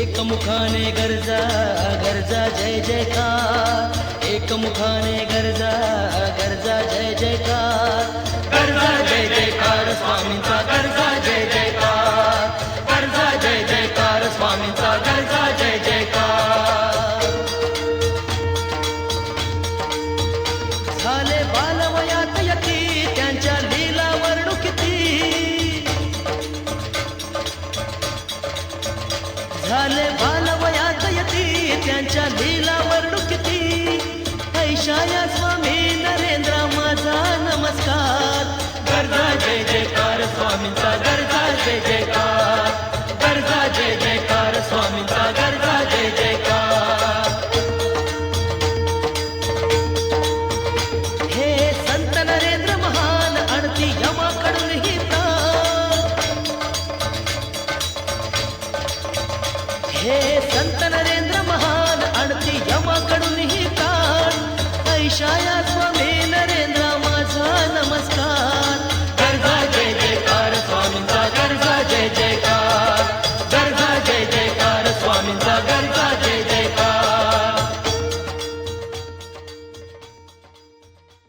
एकमुखाने गरजा गरजा, जय जयकार एक मुखाने गरजा गरजा, जय जयकार गरजा, जय जयकार स्वामींचा झाले बालवयात यती त्यांच्या लीला वर्णू किती ऐशाया हे संत